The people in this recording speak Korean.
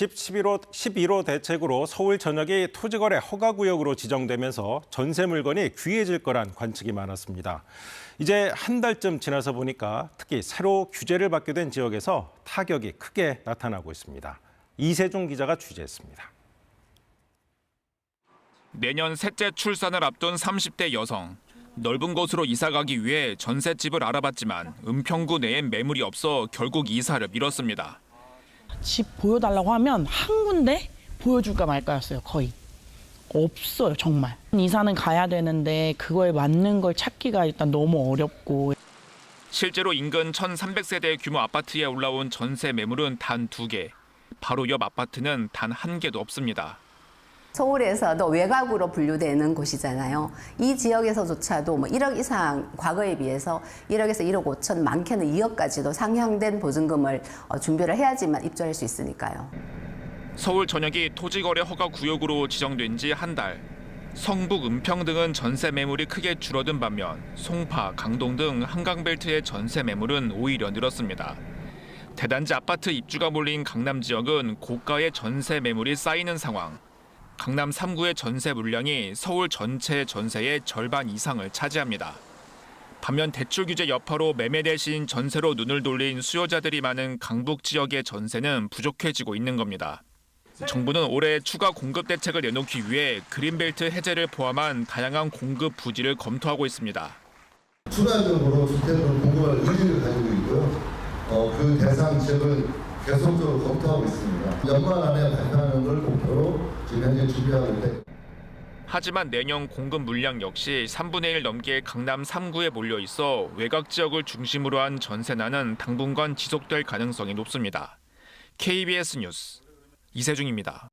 10, 11호, 11호 대책으로 서울 전역이 토지거래 허가구역으로 지정되면서 전세 물건이 귀해질 거란 관측이 많았습니다. 이제 한 달쯤 지나서 보니까 특히 새로 규제를 받게 된 지역에서 타격이 크게 나타나고 있습니다. 이세종 기자가 취재했습니다. 내년 셋째 출산을 앞둔 30대 여성. 넓은 곳으로 이사 가기 위해 전셋집을 알아봤지만 은평구 내엔 매물이 없어 결국 이사를 미뤘습니다. 집 보여달라고 하면 한 군데 보여줄까 말까였어요 거의 없어요 정말 이사는 가야 되는데 그거에 맞는 걸 찾기가 일단 너무 어렵고 실제로 인근 1,300세대 규모 아파트에 올라온 전세 매물은 단 두 개. 바로 옆 아파트는 단 한 개도 없습니다. 서울에서도 외곽으로 분류되는 곳이잖아요. 이 지역에서조차도 뭐 1억 이상 과거에 비해서 1억에서 1억 5천 많게는 2억까지도 상향된 보증금을 어, 준비를 해야지만 입주할 수 있으니까요. 서울 전역이 토지거래 허가 구역으로 지정된 지 한 달. 성북, 은평 등은 전세 매물이 크게 줄어든 반면 송파, 강동 등 한강벨트의 전세 매물은 오히려 늘었습니다. 대단지 아파트 입주가 몰린 강남 지역은 고가의 전세 매물이 쌓이는 상황. 강남 3구의 전세 물량이 서울 전체 전세의 절반 이상을 차지합니다. 반면 대출 규제 여파로 매매 대신 전세로 눈을 돌린 수요자들이 많은 강북 지역의 전세는 부족해지고 있는 겁니다. 정부는 올해 추가 공급 대책을 내놓기 위해 그린벨트 해제를 포함한 다양한 공급 부지를 검토하고 있습니다. 추가적으로 주택을 공급할 의지를 가지고 있고요. 어, 그 대상 지역을 계속적으로 검토하고 있습니다. 연말 안에 발표하는 걸 목표로 지금 현재 준비하고 있다. 하지만 내년 공급 물량 역시 3분의 1 넘게 강남 3구에 몰려 있어 외곽 지역을 중심으로 한 전세난은 당분간 지속될 가능성이 높습니다. KBS 뉴스 이세중입니다.